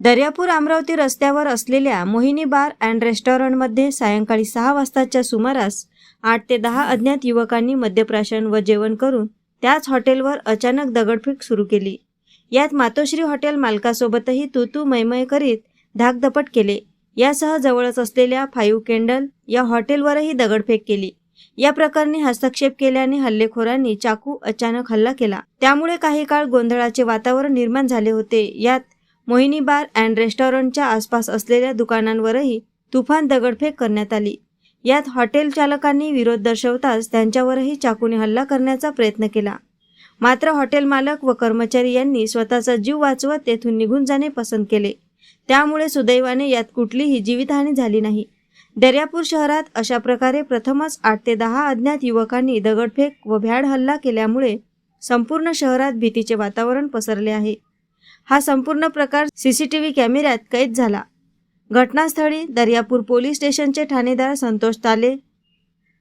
दर्यापूर अमरावती रस्त्यावर असलेल्या मोहिनी bar and रेस्टॉरंटमध्ये सायंकाळी सहा वाजताच्या सुमारास आठ ते दहा अज्ञात युवकांनी मद्यप्राशन व जेवण करून त्याच हॉटेलवर अचानक दगडफेक सुरू केली. यात मातोश्री हॉटेल मालकासोबतही तू तू मैमय करीत धाकधपट केले. यासह जवळच असलेल्या फाईव्ह कॅन्डल या हॉटेलवरही दगडफेक केली. या प्रकरणी हस्तक्षेप केल्याने हल्लेखोरांनी चाकू अचानक हल्ला केला. त्यामुळे काही काळ गोंधळाचे वातावरण निर्माण झाले होते. यात मोहिनी बार अँड रेस्टॉरंटच्या आसपास असलेल्या दुकानांवरही तुफान दगडफेक करण्यात आली. यात हॉटेल चालकांनी विरोध दर्शवताच त्यांच्यावरही चाकूने हल्ला करण्याचा प्रयत्न केला. मात्र हॉटेल मालक व कर्मचारी यांनी स्वतःचा जीव वाचवत तेथून निघून जाणे पसंत केले. त्यामुळे सुदैवाने यात कुठलीही जीवितहानी झाली नाही. दर्यापूर शहरात अशा प्रकारे प्रथमच आठ ते दहा अज्ञात युवकांनी दगडफेक व भ्याड हल्ला केल्यामुळे संपूर्ण शहरात भीतीचे वातावरण पसरले आहे. हा संपूर्ण प्रकार सीसीटीव्ही कॅमेऱ्यात कैद झाला. घटनास्थळी दर्यापूर पोलीस स्टेशनचे ठाणेदार संतोष ताले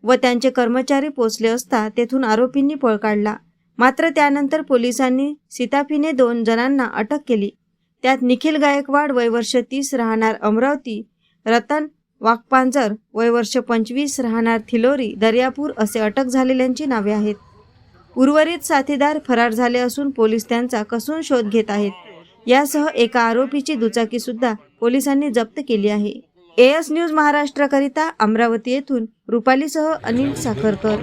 व त्यांचे कर्मचारी पोचले असता तेथून आरोपींनी पळ काढला. मात्र त्यानंतर पोलिसांनी सीताफीने दोन जणांना अटक केली. त्यात निखिल गायकवाड वयवर्ष तीस राहणार अमरावती रतन वाकपांजर वयवर्ष पंचवीस राहणार थिलोरी दर्यापूर असे अटक झालेल्यांची नावे आहेत. उर्वरित साथीदार फरार झाले असून पोलीस त्यांचा कसून शोध घेत आहेत. यासह एका आरोपीची दुचाकी सुद्धा पोलिसांनी जप्त केली आहे. एएस न्यूज महाराष्ट्राकरिता अमरावती येथून रुपालीसह अनिल साखरकर.